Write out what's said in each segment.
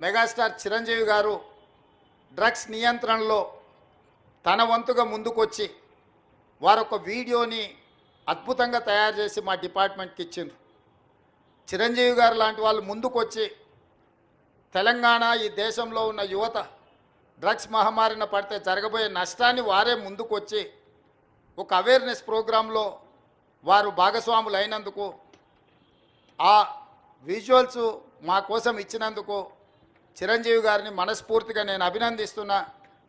Megastar Chiranjeevi గారు drugs నియంత్రణలో తన వంతుగా ముందుకొచ్చి వారొక వీడియోని అద్భుతంగా తయారు చేసి మా డిపార్ట్మెంట్కి ఇచ్చిండ్రు. చిరంజీవి గారు లాంటి వాళ్ళు ముందుకొచ్చి తెలంగాణ ఈ దేశంలో ఉన్న యువత డ్రగ్స్ మహమ్మారిన పడితే జరగబోయే నష్టాన్ని వారే ముందుకొచ్చి ఒక అవేర్నెస్ ప్రోగ్రాంలో వారు భాగస్వాములు అయినందుకు ఆ విజువల్స్ మా కోసం ఇచ్చినందుకు చిరంజీవి గారిని మనస్ఫూర్తిగా నేను అభినందిస్తున్నా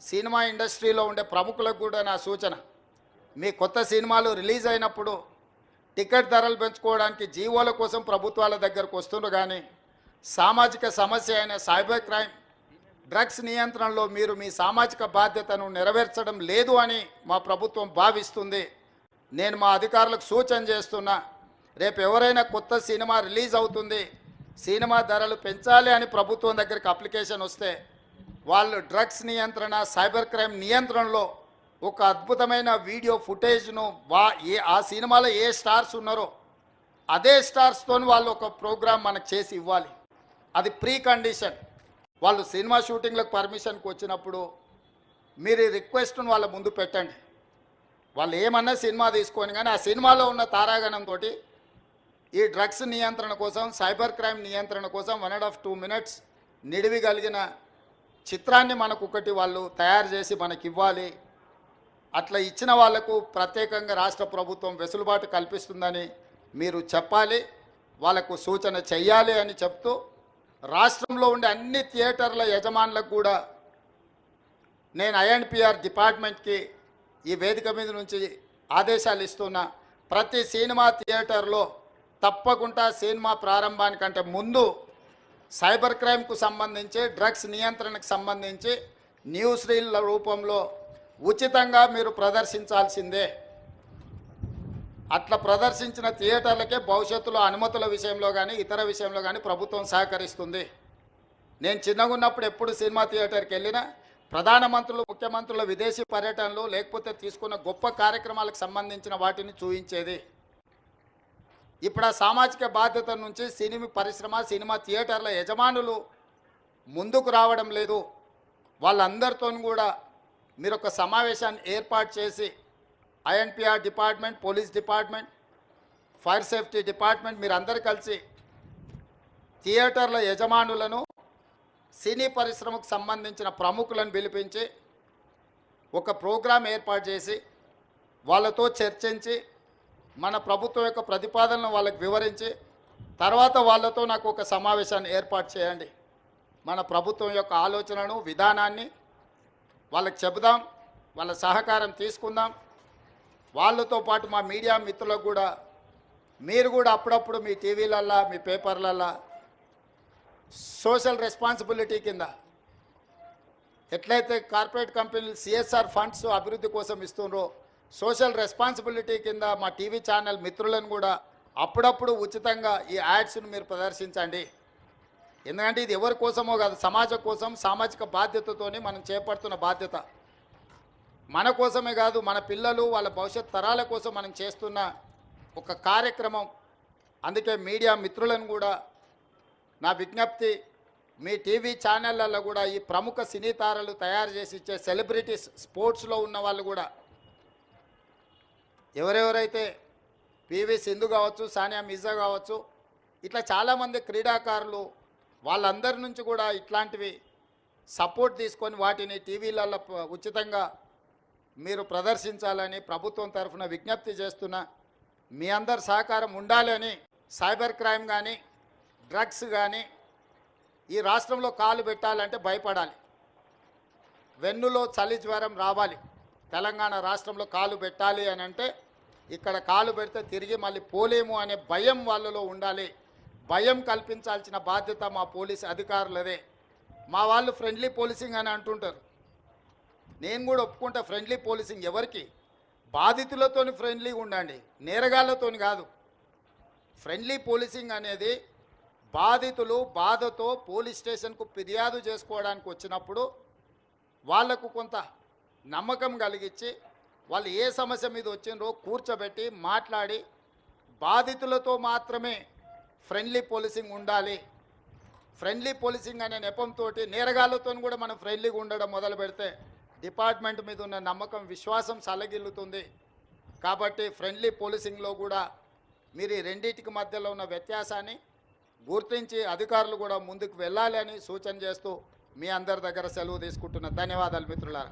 సినిమా ఇండస్ట్రీలో ఉండే ప్రముఖులకు కూడా నా సూచన. మీ కొత్త సినిమాలు రిలీజ్ అయినప్పుడు టికెట్ ధరలు పెంచుకోవడానికి జీవోల కోసం ప్రభుత్వాల దగ్గరకు వస్తుండ్రు కానీ సామాజిక సమస్య అయిన సైబర్ క్రైమ్ డ్రగ్స్ నియంత్రణలో మీరు మీ సామాజిక బాధ్యతను నెరవేర్చడం లేదు అని మా ప్రభుత్వం భావిస్తుంది. నేను మా అధికారులకు సూచన చేస్తున్నా రేపు ఎవరైనా కొత్త సినిమా రిలీజ్ అవుతుంది సినిమా ధరలు పెంచాలి అని ప్రభుత్వం దగ్గరికి అప్లికేషన్ వస్తే వాళ్ళు డ్రగ్స్ నియంత్రణ సైబర్ క్రైమ్ నియంత్రణలో ఒక అద్భుతమైన వీడియో ఫుటేజ్ను వా ఏ ఆ సినిమాలో ఏ స్టార్స్ ఉన్నారో అదే స్టార్స్తో వాళ్ళు ఒక ప్రోగ్రామ్ మనకు చేసి ఇవ్వాలి. అది ప్రీ కండిషన్ వాళ్ళు సినిమా షూటింగ్లకు పర్మిషన్కి వచ్చినప్పుడు మీరు రిక్వెస్ట్ను వాళ్ళ ముందు పెట్టండి. వాళ్ళు ఏమన్నా సినిమా తీసుకొని కానీ ఆ సినిమాలో ఉన్న తారాగణంతో ఈ డ్రగ్స్ నియంత్రణ కోసం సైబర్ క్రైమ్ నియంత్రణ కోసం one and half to minutes నిడివి కలిగిన చిత్రాన్ని మనకు ఒకటి వాళ్ళు తయారు చేసి మనకి ఇవ్వాలి అట్లా ఇచ్చిన వాళ్ళకు ప్రత్యేకంగా రాష్ట్ర ప్రభుత్వం వెసులుబాటు కల్పిస్తుందని మీరు చెప్పాలి. వాళ్ళకు సూచన చెయ్యాలి అని చెప్తూ రాష్ట్రంలో ఉండే అన్ని థియేటర్ల యజమానులకు కూడా నేను ఐఎన్పిఆర్ డిపార్ట్మెంట్కి ఈ వేదిక మీద నుంచి ఆదేశాలు ఇస్తున్నా. ప్రతి సినిమా థియేటర్లో తప్పకుండా సినిమా ప్రారంభానికంటే ముందు సైబర్ క్రైమ్కు సంబంధించి డ్రగ్స్ నియంత్రణకు సంబంధించి న్యూస్ రీల్ల రూపంలో ఉచితంగా మీరు ప్రదర్శించాల్సిందే. అట్లా ప్రదర్శించిన థియేటర్లకే భవిష్యత్తులో అనుమతుల విషయంలో కానీ ఇతర విషయంలో కానీ ప్రభుత్వం సహకరిస్తుంది. నేను చిన్నగా ఉన్నప్పుడు ఎప్పుడు సినిమా థియేటర్కి వెళ్ళినా ప్రధానమంత్రులు ముఖ్యమంత్రుల విదేశీ పర్యటనలు లేకపోతే తీసుకున్న గొప్ప కార్యక్రమాలకు సంబంధించిన వాటిని చూపించేది ఇప్పుడు ఆ సామాజిక బాధ్యత నుంచి సినిమా పరిశ్రమ సినిమా థియేటర్ల యజమానులు ముందుకు రావడం లేదు. వాళ్ళందరితో కూడా మీరు ఒక సమావేశాన్ని ఏర్పాటు చేసి INPR department police department fire safety department మీరు అందరు కలిసి థియేటర్ల యజమానులను సినీ పరిశ్రమకు సంబంధించిన ప్రముఖులను పిలిపించి ఒక ప్రోగ్రాం ఏర్పాటు చేసి వాళ్ళతో చర్చించి మన ప్రభుత్వం యొక్క ప్రతిపాదనలు వాళ్ళకి వివరించి తర్వాత వాళ్ళతో నాకు ఒక సమావేశాన్ని ఏర్పాటు చేయండి. మన ప్రభుత్వం యొక్క ఆలోచనను విధానాన్ని వాళ్ళకి చెబుదాం వాళ్ళ సహకారం తీసుకుందాం. వాళ్ళతో పాటు మా మీడియా మిత్రులకు కూడా మీరు కూడా అప్పుడప్పుడు మీ టీవీలల్లా మీ పేపర్లల్లా సోషల్ రెస్పాన్సిబిలిటీ కింద ఎట్లయితే కార్పొరేట్ కంపెనీలు సిఎస్ఆర్ ఫండ్స్ అభివృద్ధి కోసం ఇస్తుండ్రో సోషల్ రెస్పాన్సిబిలిటీ కింద మా టీవీ ఛానల్ మిత్రులను కూడా అప్పుడప్పుడు ఉచితంగా ఈ యాడ్స్ను మీరు ప్రదర్శించండి. ఎందుకంటే ఇది ఎవరి కోసమో కాదు సమాజం కోసం సామాజిక బాధ్యతతోనే మనం చేపడుతున్న బాధ్యత. మన కోసమే కాదు మన పిల్లలు వాళ్ళ భవిష్యత్ తరాల కోసం మనం చేస్తున్న ఒక కార్యక్రమం. అందుకే మీడియా మిత్రులను కూడా నా విజ్ఞప్తి మీ టీవీ ఛానళ్ళల్లో కూడా ఈ ప్రముఖ సినీ తారలు తయారు చేసి ఇచ్చే సెలబ్రిటీస్ స్పోర్ట్స్లో ఉన్న వాళ్ళు కూడా ఎవరెవరైతే పివి సింధు కావచ్చు సానియా మిర్జా కావచ్చు ఇట్లా చాలామంది క్రీడాకారులు వాళ్ళందరి నుంచి కూడా ఇట్లాంటివి సపోర్ట్ తీసుకొని వాటిని టీవీలలో ఉచితంగా మీరు ప్రదర్శించాలని ప్రభుత్వం తరఫున విజ్ఞప్తి చేస్తున్నా మీ అందరి సహకారం ఉండాలని సైబర్ క్రైమ్ కానీ డ్రగ్స్ కానీ ఈ రాష్ట్రంలో కాలు పెట్టాలంటే భయపడాలి. వెన్నులో చలి జ్వరం రావాలి. తెలంగాణ రాష్ట్రంలో కాలు పెట్టాలి అని అంటే ఇక్కడ కాలు పెడితే తిరిగి మళ్ళీ పోలేము అనే భయం వాళ్ళలో ఉండాలి. భయం కల్పించాల్సిన బాధ్యత మా పోలీస్ అధికారులదే. మా వాళ్ళు ఫ్రెండ్లీ పోలీసింగ్ అని అంటుంటారు. నేను కూడా ఒప్పుకుంటా ఫ్రెండ్లీ పోలీసింగ్ ఎవరికి? బాధితులతోని ఫ్రెండ్లీ ఉండండి నేరగాళ్ళతోని కాదు. ఫ్రెండ్లీ పోలీసింగ్ అనేది బాధితులు బాధతో పోలీస్ స్టేషన్కు ఫిర్యాదు చేసుకోవడానికి వచ్చినప్పుడు వాళ్ళకు కొంత నమ్మకం కలిగించి వాళ్ళు ఏ సమస్య మీద వచ్చిండ్రో కూర్చోబెట్టి మాట్లాడి బాధితులతో మాత్రమే ఫ్రెండ్లీ పోలీసింగ్ ఉండాలి. ఫ్రెండ్లీ పోలీసింగ్ అనే నెపంతో నేరగాళ్ళతో కూడా మనం ఫ్రెండ్లీగా ఉండడం మొదలు పెడితే డిపార్ట్మెంట్ మీద ఉన్న నమ్మకం విశ్వాసం సలగిల్లుతుంది. కాబట్టి ఫ్రెండ్లీ పోలీసింగ్లో కూడా మీరు ఈ రెండింటికి మధ్యలో ఉన్న వ్యత్యాసాన్ని గుర్తించి అధికారులు కూడా ముందుకు వెళ్ళాలి అని సూచన చేస్తూ మీ అందరి దగ్గర సెలవు తీసుకుంటున్న ధన్యవాదాలు మిత్రులారా.